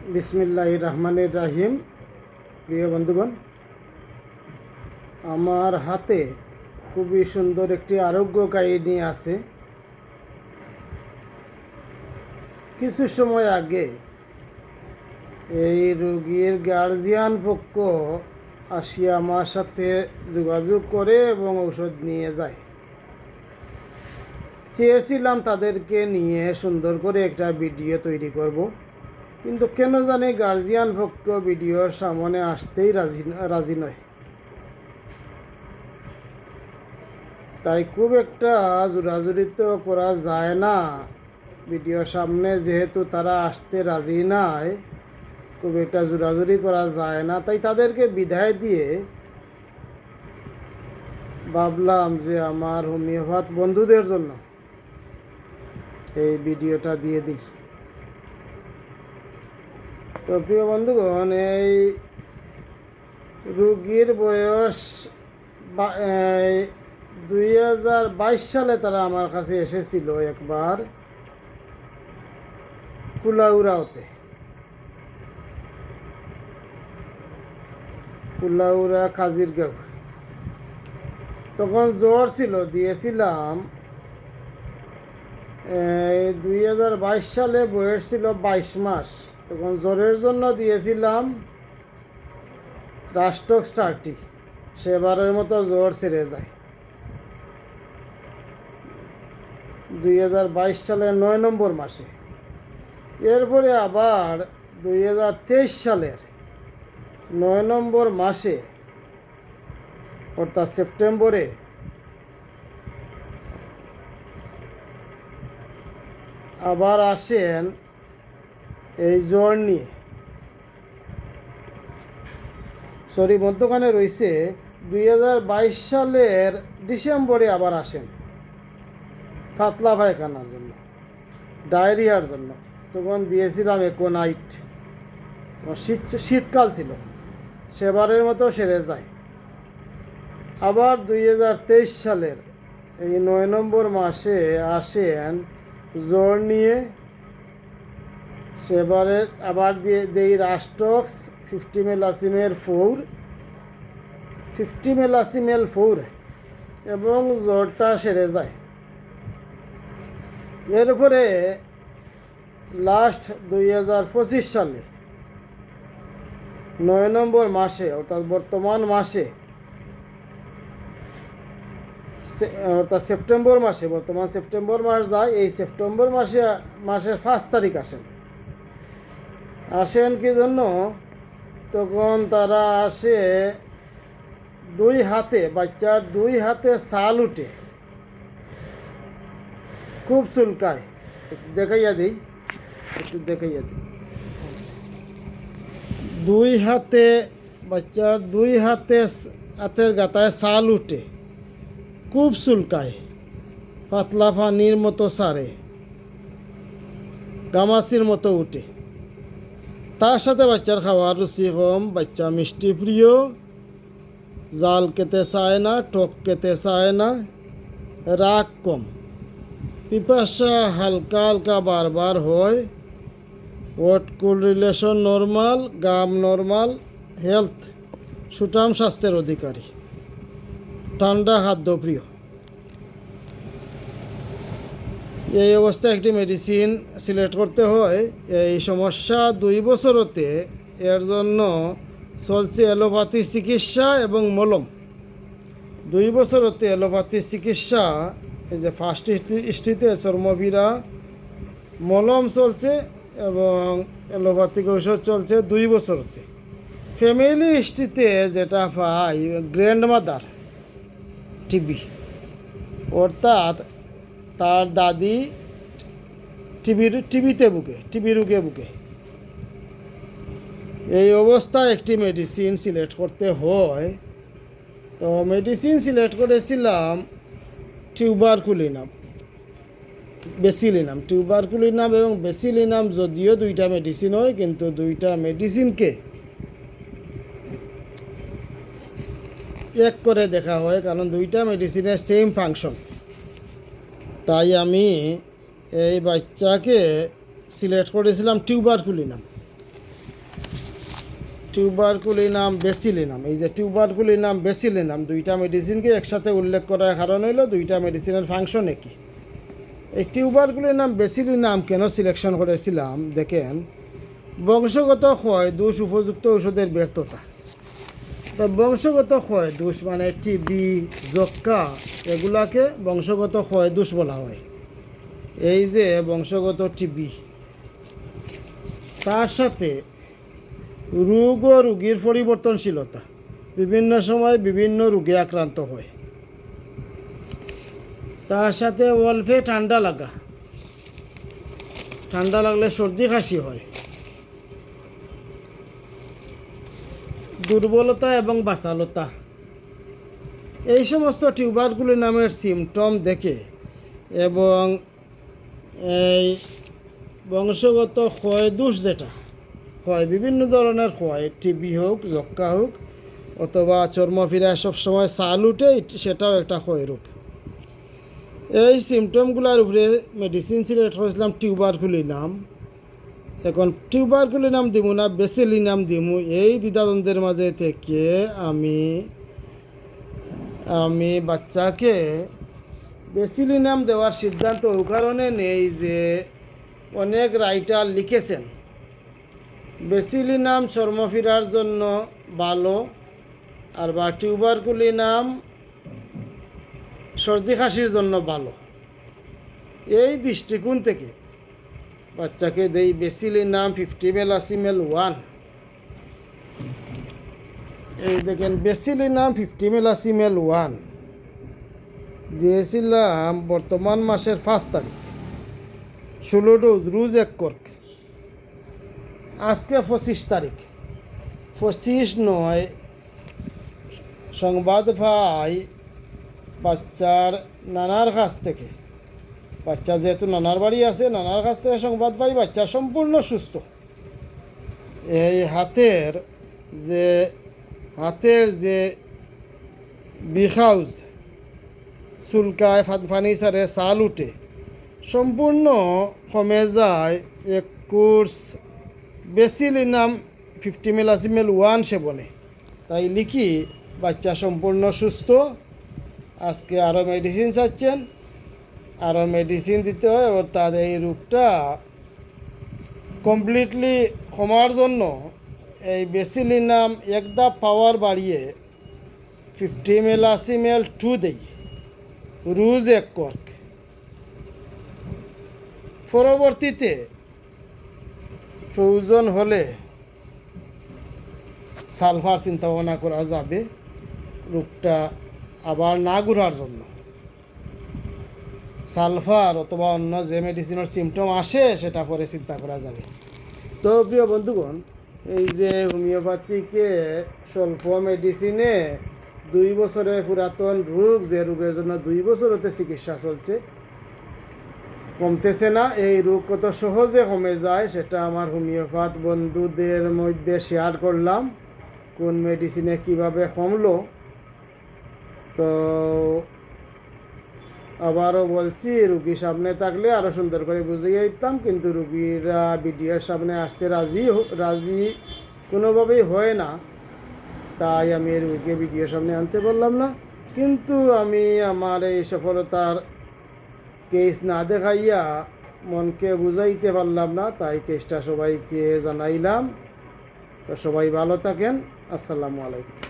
বিসমিল্লাহ রহমানির রাহিম। প্রিয় বন্ধুগণ, আমার হাতে খুবই সুন্দর একটি আরোগ্য কাহিনী আছে। কিছু সময় আগে এই রোগীর গার্জিয়ান পক্ষ আসিয়া আমার সাথে যোগাযোগ করে এবং ঔষধ নিয়ে যায়। চেয়েছিলাম তাদেরকে নিয়ে সুন্দর করে একটা ভিডিও তৈরি করব। কিন্তু কেন জানি গার্জিয়ান ভক্ত ভিডিওর সামনে আসতেই রাজি রাজি নয়। তাই খুব একটা জোরাজুরি তো করা যায় না। ভিডিওর সামনে যেহেতু তারা আসতে রাজি নাই, খুব একটা জোরাজুরি করা যায় না। তাই তাদেরকে বিদায় দিয়ে ভাবলাম যে আমার হোমিওপ্যাথ বন্ধুদের জন্য এই ভিডিওটা দিয়ে দিই। তো প্রিয় বন্ধুগণ, এই রুগীর বয়স দুই হাজার বাইশ সালে তারা আমার কাছে এসেছিল একবার কুলাউরাওতে কুলাউরা কাজিরগাঁও তখন জ্বর ছিল, দিয়েছিলাম। দুই হাজার বাইশ সালে বয়স ছিল বাইশ মাস। তখন জ্বরের জন্য দিয়েছিলাম রাষ্ট্রক স্টারটি। সেবারের মতো জ্বর ছেড়ে যায়। দুই হাজার বাইশ সালের নয় নম্বর মাসে। এরপরে আবার দুই হাজার তেইশ সালের নয় নম্বর মাসে, অর্থাৎ সেপ্টেম্বরে, আবার আসেন এই জ্বর নিয়ে। সরি মধ্যখানে রয়েছে, দুই হাজার বাইশ সালের ডিসেম্বরে আবার আসেন। পাতলা পায়খানার জন্য, ডায়রিয়ার জন্য। তখন দিয়েছিলাম একোনাইট শীত, শীতকাল ছিল। সেবারের মতো সেরে যায়। আবার দুই হাজার তেইশ সালের এই নয় নম্বর মাসে আসেন জ্বর নিয়ে। সেবারে আবার দিয়ে দেই রাস্টক্স ফিফটি মেলাসিমের ফোর। ফিফটি মেলাসিমেল ফোর, এবং জ্বরটা সেরে যায়। এরপরে লাস্ট দুই হাজার পঁচিশ সালে, নয় নম্বর মাসে, অর্থাৎ বর্তমান মাসে অর্থাৎ সেপ্টেম্বর মাসে, বর্তমান সেপ্টেম্বর মাস যায়, এই সেপ্টেম্বর মাসে, মাসের পাঁচ তারিখ আসেন। আসেন কি জন্য? তখন তারা আসে, দুই হাতে, বাচ্চার দুই হাতে সাল উঠে। খুব চুলকায়। একটু দেখাইয়া দিই, একটু দেখাইয়া দিই। দুই হাতে, বাচ্চার দুই হাতে হাতের গাতায় সাল উঠে। খুব চুলকায়। পাতলা পানির মতো সারে। গামাসির মতো উঠে। তার সাথে বাচ্চার খাওয়ার রুচি কম, বাচ্চা মিষ্টি প্রিয়। জাল খেতে চায় না টক খেতে চায় না, রাগ কম। পিপাসা হালকা হালকা বারবার হয়। ওয়াট কুল রিলেশন নর্মাল, গাম নর্মাল, হেলথ সুটাম স্বাস্থ্যের অধিকারী। ঠান্ডা খাদ্যপ্রিয় এই অবস্থায় একটি মেডিসিন সিলেক্ট করতে হয়। এই সমস্যা দুই বছরতে এর জন্য চলছে অ্যালোপ্যাথি চিকিৎসা এবং মলম। দুই বছরতে অ্যালোপ্যাথি চিকিৎসা, এই যে ফার্স্ট স্টিতে চর্মবীরা মলম চলছে এবং অ্যালোপ্যাথিক ঔষধ চলছে দুই বছরতে। ফ্যামিলি হিস্ট্রিতে যেটা পাই গ্র্যান্ড মাদার টিবি অর্থাৎ তার দাদি টিভির টিভিতে বুকে টিভি রুগে বুকে এই অবস্থায় একটি মেডিসিন সিলেক্ট করতে হয়। তো মেডিসিন সিলেক্ট করেছিলাম টিউবারকুলিনাম বেসিলিনাম টিউবারকুলিনাম এবং বেসিলিনাম যদিও দুইটা মেডিসিন হয়, কিন্তু দুইটা মেডিসিনকে এক করে দেখা হয়, কারণ দুইটা মেডিসিনের সেম ফাংশন তাই আমি এই বাচ্চাকে সিলেক্ট করেছিলাম টিউবারকুলিনাম টিউবারকুলিনাম বেসিলিনাম এই যে টিউবারকুলিনাম বেসিলিনাম দুইটা মেডিসিনকে একসাথে উল্লেখ করার কারণ হইল দুইটা মেডিসিনের ফাংশন একই। এই টিউবারকুলিনাম বেসিলিনাম কেন সিলেকশন করেছিলাম? দেখেন, বংশগত হয় দোষ, উপযুক্ত ওষুধের ব্যর্থতা। তো বংশগত ক্ষয়, দোষ মানে টিবি যক্কা এগুলাকে বংশগত ক্ষয়, দোষ বলা হয়। এই যে বংশগত টিবি তার সাথে রোগ ও রোগীর পরিবর্তনশীলতা। বিভিন্ন সময় বিভিন্ন রোগে আক্রান্ত হয়। তার সাথে অল্পে ঠান্ডা লাগা। ঠান্ডা লাগলে সর্দি, কাশি হয়। দুর্বলতা এবং বাচালতা। এই সমস্ত টিউবারগুলি নামের সিমটম দেখে এবং এই বংশগত ক্ষয় দোষ যেটা, ক্ষয় বিভিন্ন ধরনের ক্ষয়, টিবি হোক যক্কা হোক, অথবা চর্মফিরা সবসময় সাল উঠে সেটাও একটা ক্ষয় রূপ এই সিমটমগুলোর উপরে মেডিসিন সিলেক্ট করেছিলাম টিউবারকুলি নাম। এখন টিউবারকুলি নাম দিব না বেসিলি নাম দিমু, এই দ্বিধাদ্বন্দ্বের মাঝে থেকে আমি আমি বাচ্চাকে বেসিলি নাম দেওয়ার সিদ্ধান্ত ও কারণে নেই যে অনেক রাইটার লিখেছেন। বেসিলি নাম চর্মফিরার জন্য ভালো আর বা টিউবারকুলি নাম সর্দি কাশির জন্য ভালো। এই দৃষ্টিকোণ থেকে বাচ্চাকে দেই বেসিলি নাম ফিফটি মেল আসিমেল ওয়ান এই দেখেন বেসিলি নাম ফিফটি মেল আসিমেল ওয়ান দিয়েছিলাম বর্তমান মাসের পাঁচ তারিখ। ষোলো ডোজ, রোজ এক কর্ক আজকে পঁচিশ তারিখ। পঁচিশ নয়, সংবাদ ভাই বাচ্চার নানার কাছ থেকে। বাচ্চা যেহেতু নানার বাড়ি আছে, নানার কাছ থেকে সংবাদ পাই, বাচ্চা সম্পূর্ণ সুস্থ। এই হাতের যে হাতের যে বিখাউজ, চুলকায়, ফানি সারে, চাল উঠে, সম্পূর্ণ কমে যায় এক course bacillinum fifty millesimal one সে বলে। তাই লিখি, বাচ্চা সম্পূর্ণ সুস্থ। আজকে আরও মেডিসিন চাচ্ছেন। আরও মেডিসিন দিতে হয় অর্থাৎ এই রোগটা কমপ্লিটলি কমার জন্য এই বেসিলিনাম একদা পাওয়ার বাড়িয়ে ফিফটি এল আশি এল টু দেই। রুজ এক কর্ক পরবর্তীতে প্রয়োজন হলে সালফার চিন্তা ভাবনা করা যাবে, রোগটা আবার না ঘুরার জন্য। সালফার অথবা অন্য যে মেডিসিনের সিমটম আসে, সেটা পরে চিন্তা করা যাবে। তো প্রিয় বন্ধুগণ, এই যে হোমিওপ্যাথিকে স্বল্প মেডিসিনে দুই বছরের পুরাতন রোগ, যে রোগের জন্য দুই বছর হতে চিকিৎসা চলছে, কমতেছে না। এই রোগ কত সহজে কমে যায়, সেটা আমার হোমিওপ্যাথ বন্ধুদের মধ্যে শেয়ার করলাম, কোন মেডিসিনে কীভাবে কমলো। তো আবারও বলছি রুগী সামনে থাকলে আরও সুন্দর করে বুঝিয়ে দিতাম, কিন্তু রুগীরা ভিডিওর সামনে আসতে রাজি রাজি কোনোভাবেই হয় না। তাই আমি রুগীকে ভিডিওর সামনে আনতে পারলাম না। কিন্তু আমি আমার এই সফলতার কেস না দেখাইয়া মনকে বুঝাইতে পারলাম না, তাই কেসটা সবাইকে জানাইলাম। তো সবাই ভালো থাকেন। আসসালামু আলাইকুম।